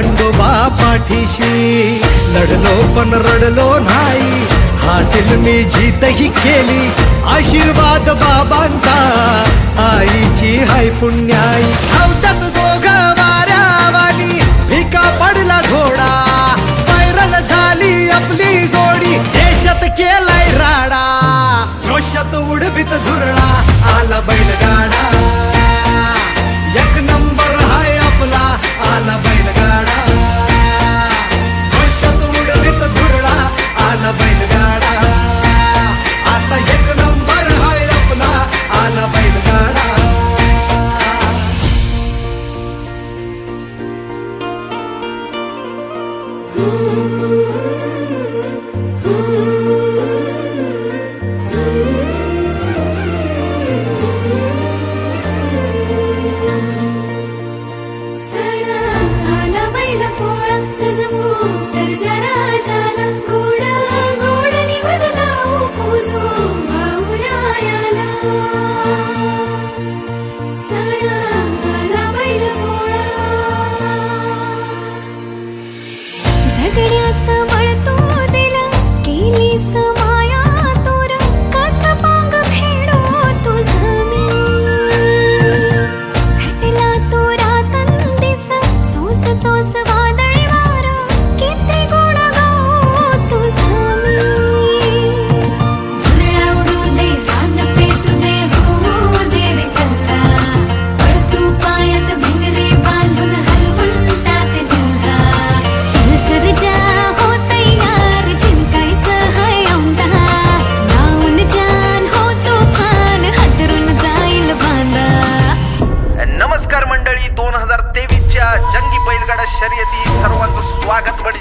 खंडोबा पाठीशी. लढलो पण रडलो नाही. हासिल मी जीतही केली. आशीर्वाद बाबांचा. आईची हाय पुण्याई. धावतात दोघ वाऱ्यावानी भिका पडला घोडा. соберется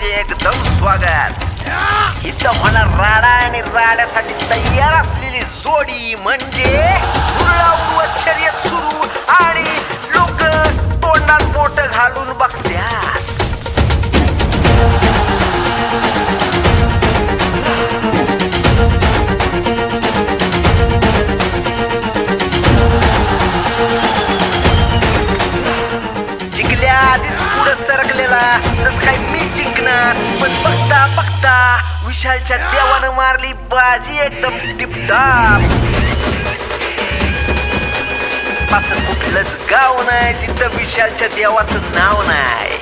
एकदम स्वागत. इथं होणार राडा आणि राड्यासाठी तयार असलेली जोडी म्हणजे शर्यत सुरू आणि लोक तोंडात बोट घालून बघ विशालच्या देवानं मारली बाजी एकदम टिपटाप. असं कुठलंच गाव नाही जिथं विशालच्या देवाचं नाव नाही.